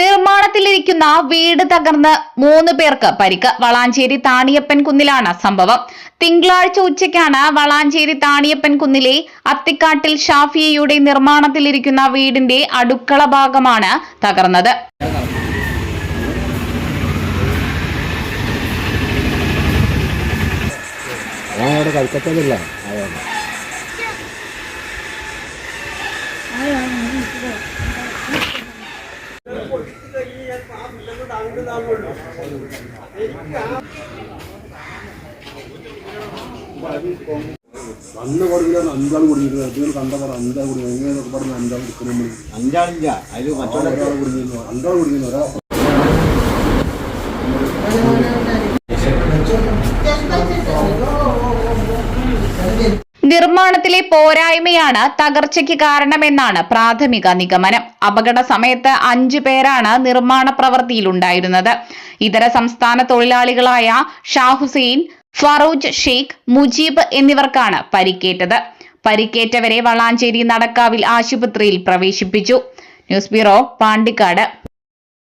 നിർമ്മാണത്തിലിരിക്കുന്ന വീട് തകർന്ന് മൂന്ന് പേർക്ക് പരിക്ക്. വളാഞ്ചേരി താണിയപ്പൻ കുന്നിലാണ് സംഭവം. തിങ്കളാഴ്ച ഉച്ചയ്ക്കാണ് വളാഞ്ചേരി താണിയപ്പൻ കുന്നിലെ അത്തിക്കാട്ടിൽ ഷാഫിയയുടെ നിർമ്മാണത്തിലിരിക്കുന്ന വീടിന്റെ അടുക്കള ഭാഗമാണ് തകർന്നത്. അന്ന് അഞ്ചാളില്ല അതിൽ മറ്റുള്ള കുടിക്കുന്നു അഞ്ചാൾ കുടിക്കുന്നു നിർമ്മാണത്തിലെ പോരായ്മയാണ് തകർച്ചയ്ക്ക് കാരണമെന്നാണ് പ്രാഥമിക നിഗമനം. അപകട സമയത്ത് അഞ്ചു പേരാണ് നിർമ്മാണ പ്രവൃത്തിയിലുണ്ടായിരുന്നത്. ഇതര സംസ്ഥാന തൊഴിലാളികളായ ഷാഹുസൈൻ ഫറൂജ് ഷെയ്ഖ് മുജീബ് എന്നിവർക്കാണ് പരിക്കേറ്റത്. പരിക്കേറ്റവരെ വളാഞ്ചേരി നടക്കാവിൽ ആശുപത്രിയിൽ പ്രവേശിപ്പിച്ചു. News bureau Pandikkad.